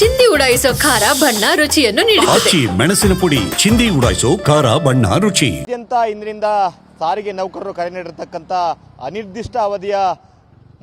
ಚಿಂದಿ ಉಡಾಯಿಸೋ ಖಾರ ಬಣ್ಣ ರುಚಿಯನ್ನು ನೀಡುತ್ತದೆ. ಆಚಿ ಮೆಣಸಿನ ಪುಡಿ ಚಿಂದಿ ಉಡಾಯಿಸೋ ಖಾರ ಬಣ್ಣ ರುಚಿ. ಅತ್ಯಂತ ಇಂದಿನಿಂದ ಸಾರಿಗೆ ನೌಕರರು ಕರೆ ನೀಡಿರ್ತಕ್ಕಂಥ ಅನಿರ್ದಿಷ್ಟ ಅವಧಿಯ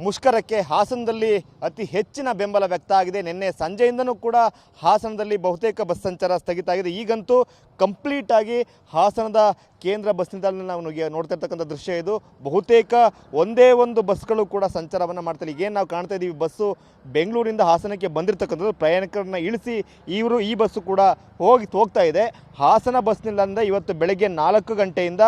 ಮುಷ್ಕರಕ್ಕೆ ಹಾಸನದಲ್ಲಿ ಅತಿ ಹೆಚ್ಚಿನ ಬೆಂಬಲ ವ್ಯಕ್ತ ಆಗಿದೆ. ನಿನ್ನೆ ಸಂಜೆಯಿಂದನೂ ಕೂಡ ಹಾಸನದಲ್ಲಿ ಬಹುತೇಕ ಬಸ್ ಸಂಚಾರ ಸ್ಥಗಿತ ಆಗಿದೆ. ಈಗಂತೂ ಕಂಪ್ಲೀಟ್ ಆಗಿ ಹಾಸನದ ಕೇಂದ್ರ ಬಸ್ ನಿಲ್ದಾಣದಲ್ಲಿ ನಾವು ನೋಡ್ತಾ ಇರ್ತಕ್ಕಂಥ ದೃಶ್ಯ ಇದು. ಬಹುತೇಕ ಒಂದೇ ಒಂದು ಬಸ್ಗಳು ಕೂಡ ಸಂಚಾರವನ್ನು ಮಾಡ್ತಾರೆ ಈಗೇನು ನಾವು ಕಾಣ್ತಾ ಇದ್ದೀವಿ, ಬಸ್ಸು ಬೆಂಗಳೂರಿಂದ ಹಾಸನಕ್ಕೆ ಬಂದಿರತಕ್ಕಂಥದ್ದು. ಪ್ರಯಾಣಿಕರನ್ನ ಇಳಿಸಿ ಇವರು ಈ ಬಸ್ಸು ಕೂಡ ಹೋಗಿ ಹೋಗ್ತಾ ಇದೆ. ಹಾಸನ ಬಸ್ ನಿಲ್ದಾಣದಿಂದ ಇವತ್ತು ಬೆಳಗ್ಗೆ ನಾಲ್ಕು ಗಂಟೆಯಿಂದ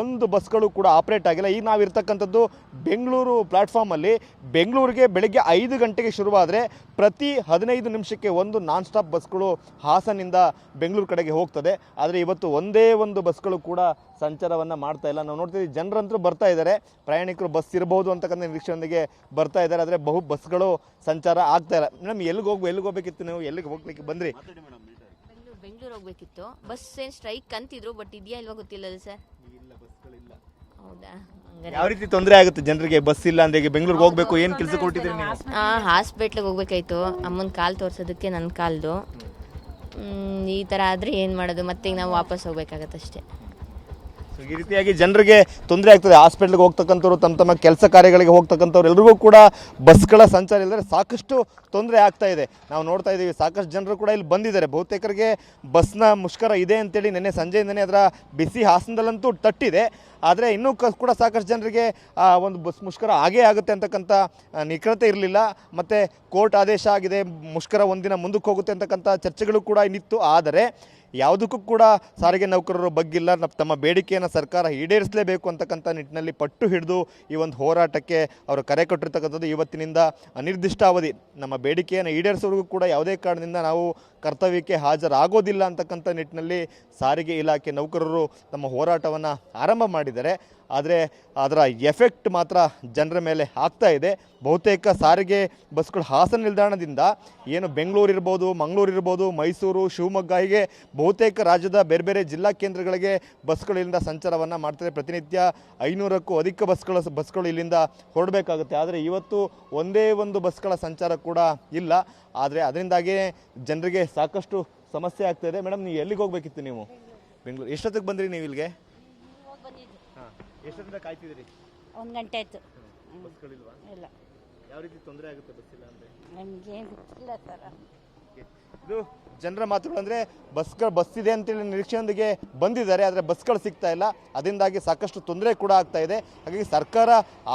ಒಂದು ಬಸ್ಗಳು ಕೂಡ ಆಪ್ರೇಟ್ ಆಗಿಲ್ಲ. ಈಗ ನಾವು ಇರ್ತಕ್ಕಂಥದ್ದು ಬೆಂಗಳೂರು ಪ್ಲಾಟ್ಫಾರ್ಮಲ್ಲಿ ಬೆಂಗಳೂರಿಗೆ ಬೆಳಗ್ಗೆ ಐದು ಗಂಟೆಗೆ ಶುರುವಾದರೆ ಪ್ರತಿ ಹದಿನೈದು ನಿಮಿಷಕ್ಕೆ ಒಂದು ನಾನ್ ಸ್ಟಾಪ್ ಬಸ್ಗಳು ಹಾಸನಿಂದ ಬೆಂಗಳೂರು ಕಡೆಗೆ ಹೋಗ್ತದೆ. ಆದರೆ ಇವತ್ತು ಒಂದೇ ಒಂದು ಬಸ್ಗಳು ಕೂಡ ಸಂಚಾರವನ್ನು ಮಾಡ್ತಾ ಇಲ್ಲ. ನಾವು ನೋಡ್ತೀವಿ ಜನರಂತರೂ ಬರ್ತಾ ಇದ್ದಾರೆ. ಪ್ರಯಾಣಿಕರು ಬಸ್ ಇರಬಹುದು ಅಂತಕ್ಕಂಥ ನಿರೀಕ್ಷೆಯೊಂದಿಗೆ ಬರ್ತಾ ಇದ್ದಾರೆ. ಆದರೆ ಬಹು ಬಸ್ಗಳು ಸಂಚಾರ ಆಗ್ತಾ ಇಲ್ಲ. ಮೇಡಮ್ ಎಲ್ಲಿಗೆ ಹೋಗ್ಬೇಕು ಎಲ್ಲಿಗೆ ಹೋಗ್ಬೇಕಿತ್ತು ನೀವು? ಎಲ್ಲಿಗೆ ಹೋಗ್ಲಿಕ್ಕೆ ಬಂದ್ರಿ? ಬೆಂಗಳೂರು ಹೋಗ್ಬೇಕಿತ್ತು. ಬಸ್ ಏನು ಸ್ಟ್ರೈಕ್ ಅಂತಿದ್ರು ಬಟ್ ಇದೆಯಾ ಇಲ್ವಾ ಗೊತ್ತಿಲ್ಲ ಸರ್? ಯಾವ ರೀತಿ ತೊಂದರೆ ಆಗುತ್ತೆ ಜನರಿಗೆ? ಬಸ್ ಇಲ್ಲ ಅಂದ್ರೆ ಈಗ ಬೆಂಗಳೂರಿಗೆ ಹೋಗ್ಬೇಕು? ಏನು ಕೆಲಸ ಕೊಟ್ಟಿದ್ದೀರಿ ನೀವು ಹಾಸ್ಪಿಟ್ಲಿಗೆ ಹೋಗ್ಬೇಕಾಯ್ತು. ಅಮ್ಮನ ಕಾಲು ತೋರ್ಸೋದಕ್ಕೆ ನನ್ನ ಕಾಲ್ದು. ಮ್, ಈ ಥರ ಆದರೆ ಏನು ಮಾಡೋದು? ಮತ್ತೆ ಈಗ ನಾವು ವಾಪಸ್ ಹೋಗ್ಬೇಕಾಗತ್ತಷ್ಟೇ. ಈ ರೀತಿಯಾಗಿ ಜನರಿಗೆ ತೊಂದರೆ ಆಗ್ತದೆ. ಹಾಸ್ಪಿಟ್ಲಿಗೆ ಹೋಗ್ತಕ್ಕಂಥವ್ರು, ತಮ್ಮ ತಮ್ಮ ಕೆಲಸ ಕಾರ್ಯಗಳಿಗೆ ಹೋಗ್ತಕ್ಕಂಥವ್ರು, ಎಲ್ರಿಗೂ ಕೂಡ ಬಸ್ಗಳ ಸಂಚಾರ ಇಲ್ಲದೆ ಸಾಕಷ್ಟು ತೊಂದರೆ ಆಗ್ತಾ ಇದೆ. ನಾವು ನೋಡ್ತಾ ಇದ್ದೀವಿ ಸಾಕಷ್ಟು ಜನರು ಕೂಡ ಇಲ್ಲಿ ಬಂದಿದ್ದಾರೆ. ಬಹುತೇಕರಿಗೆ ಬಸ್ನ ಮುಷ್ಕರ ಇದೆ ಅಂತೇಳಿ ನಿನ್ನೆ ಸಂಜೆಯಿಂದನೇ ಅದರ ಬಿಸಿ ಹಾಸನದಲ್ಲಂತೂ ತಟ್ಟಿದೆ. ಆದರೆ ಇನ್ನೂ ಕೂಡ ಸಾಕಷ್ಟು ಜನರಿಗೆ ಒಂದು ಬಸ್ ಮುಷ್ಕರ ಆಗೇ ಆಗುತ್ತೆ ಅಂತಕ್ಕಂಥ ನಿಖರತೆ ಇರಲಿಲ್ಲ. ಮತ್ತು ಕೋರ್ಟ್ ಆದೇಶ ಆಗಿದೆ, ಮುಷ್ಕರ ಒಂದಿನ ಮುಂದಕ್ಕೆ ಹೋಗುತ್ತೆ ಅಂತಕ್ಕಂಥ ಚರ್ಚೆಗಳು ಕೂಡ ಇನ್ನಿತ್ತು. ಆದರೆ ಯಾವುದಕ್ಕೂ ಕೂಡ ಸಾರಿಗೆ ನೌಕರರು ಬಗ್ಗಿಲ್ಲ. ತಮ್ಮ ಬೇಡಿಕೆಯನ್ನು ಸರ್ಕಾರ ಈಡೇರಿಸಲೇಬೇಕು ಅಂತಕ್ಕಂಥ ನಿಟ್ಟಿನಲ್ಲಿ ಪಟ್ಟು ಹಿಡಿದು ಈ ಒಂದು ಹೋರಾಟಕ್ಕೆ ಅವರು ಕರೆ ಕೊಟ್ಟಿರ್ತಕ್ಕಂಥದ್ದು ಇವತ್ತಿನಿಂದ ಅನಿರ್ದಿಷ್ಟಾವಧಿ. ನಮ್ಮ ಬೇಡಿಕೆಯನ್ನು ಈಡೇರಿಸೋರಿಗೂ ಕೂಡ ಯಾವುದೇ ಕಾರಣದಿಂದ ನಾವು ಕರ್ತವ್ಯಕ್ಕೆ ಹಾಜರಾಗೋದಿಲ್ಲ ಅಂತಕ್ಕಂಥ ನಿಟ್ಟಿನಲ್ಲಿ ಸಾರಿಗೆ ಇಲಾಖೆ ನೌಕರರು ತಮ್ಮ ಹೋರಾಟವನ್ನು ಆರಂಭ ಮಾಡಿದ್ದಾರೆ. ಆದರೆ ಅದರ ಎಫೆಕ್ಟ್ ಮಾತ್ರ ಜನರ ಮೇಲೆ ಆಗ್ತಾ ಇದೆ. ಬಹುತೇಕ ಸಾರಿಗೆ ಬಸ್ಗಳು ಹಾಸನ ನಿಲ್ದಾಣದಿಂದ ಏನು ಬೆಂಗಳೂರು ಇರ್ಬೋದು, ಮಂಗಳೂರು ಇರ್ಬೋದು, ಮೈಸೂರು, ಶಿವಮೊಗ್ಗ ಹೀಗೆ ಬಹುತೇಕ ರಾಜ್ಯದ ಬೇರೆ ಬೇರೆ ಜಿಲ್ಲಾ ಕೇಂದ್ರಗಳಿಗೆ ಬಸ್ಗಳು ಇಲ್ಲಿಂದ ಸಂಚಾರವನ್ನು ಮಾಡ್ತಾರೆ ಪ್ರತಿನಿತ್ಯ ಐನೂರಕ್ಕೂ ಅಧಿಕ ಬಸ್ಗಳ ಬಸ್ಗಳು ಇಲ್ಲಿಂದ ಹೊರಡಬೇಕಾಗುತ್ತೆ. ಆದರೆ ಇವತ್ತು ಒಂದೇ ಒಂದು ಬಸ್ಗಳ ಸಂಚಾರ ಕೂಡ ಇಲ್ಲ. ಆದರೆ ಅದರಿಂದಾಗಿ ಜನರಿಗೆ ಸಾಕಷ್ಟು ಸಮಸ್ಯೆ ಆಗ್ತಾ ಇದೆ. ಮೇಡಮ್ ನೀವು ಎಲ್ಲಿಗೆ ಹೋಗ್ಬೇಕಿತ್ತು ನೀವು? ಬೆಂಗಳೂರು. ಎಷ್ಟೊತ್ತಿಗೆ ಬಂದ್ರಿ ನೀವು ಇಲ್ಲಿಗೆ? ಹಾಂ ಎಷ್ಟೊತ್ತಿಂದ ಕಾಯ್ತಿದ್ದೀರಿ? ಒಂದು ಗಂಟೆ ಆಯ್ತು. ಬಸ್ಗಳಿಲ್ವಾ? ಇಲ್ಲ. ಯಾವ ರೀತಿ ತೊಂದರೆ ಆಗುತ್ತೆ ಬಸ್ ಇಲ್ಲ ಅಂದರೆ? ನಮ್ಗೇನು ಗೊತ್ತಿಲ್ಲ ಸರ ಇದು ಜನರ ಮಾತುಗಳು ಅಂದರೆ ಬಸ್ಗಳು ಬಸ್ ಇದೆ ಅಂತೇಳಿ ನಿರೀಕ್ಷೆಯೊಂದಿಗೆ ಬಂದಿದ್ದಾರೆ, ಆದರೆ ಬಸ್ಗಳು ಸಿಗ್ತಾ ಇಲ್ಲ. ಅದರಿಂದಾಗಿ ಸಾಕಷ್ಟು ತೊಂದರೆ ಕೂಡ ಆಗ್ತಾ ಇದೆ. ಹಾಗಾಗಿ ಸರ್ಕಾರ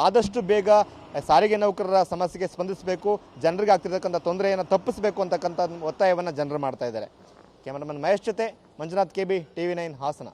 ಆದಷ್ಟು ಬೇಗ ಸಾರಿಗೆ ನೌಕರರ ಸಮಸ್ಯೆಗೆ ಸ್ಪಂದಿಸಬೇಕು, ಜನರಿಗೆ ಆಗ್ತಿರ್ತಕ್ಕಂಥ ತೊಂದರೆಯನ್ನು ತಪ್ಪಿಸಬೇಕು ಅಂತಕ್ಕಂಥ ಒತ್ತಾಯವನ್ನು ಜನರು ಮಾಡ್ತಾ ಇದ್ದಾರೆ. ಕ್ಯಾಮರಾಮನ್ ಮಹೇಶ್ ಜೊತೆ Manjunath K B T V nine Hassan.